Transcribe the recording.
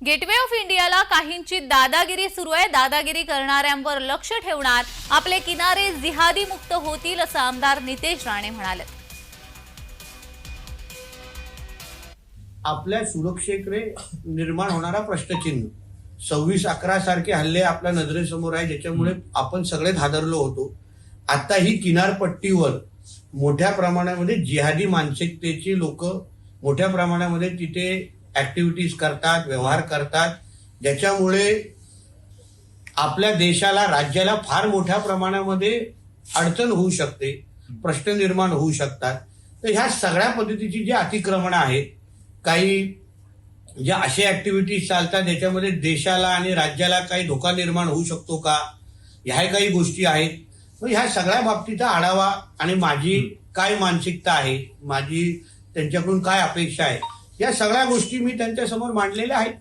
Gateway of इंडियाला काहींची दादागिरी सुरू आहे. दादागिरी करणाऱ्यांवर लक्ष ठेवणार आपले किनारे जिहादी मुक्त होतील असं आमदार नितेश राणे म्हणाले. आपल्या सुरक्षेकडे निर्माण होणारा प्रश्नचिन्ह. सव्वीस अकरा सारखे हल्ले आपल्या नजरेसमोर आहे ज्याच्यामुळे आपण सगळेच हादरलो होतो. आता ही किनारपट्टीवर मोठ्या प्रमाणामध्ये जिहादी मानसिकतेची लोक मोठ्या प्रमाणामध्ये तिथे ऍक्टिव्हिटीज करतात व्यवहार करतात. ज्याच्यामुळे आपल्या देशाला राज्याला फार मोठ्या प्रमाणामध्ये अडचण होऊ शकते प्रश्न निर्माण होऊ शकतात. तर ह्या सगळ्या पद्धतीची जी अतिक्रमणं आहेत काही ज्या अशा ऍक्टिव्हिटीज चालतात ज्याच्यामध्ये देशाला आणि राज्याला काही धोका निर्माण होऊ शकतो का? ह्या काही गोष्टी आहेत. मग ह्या सगळ्या बाबतीचा आढावा आणि माझी काय मानसिकता आहे माझी त्यांच्याकडून काय अपेक्षा आहे या सगळ्या गोष्टी मी त्यांच्यासमोर मांडलेल्या आहेत.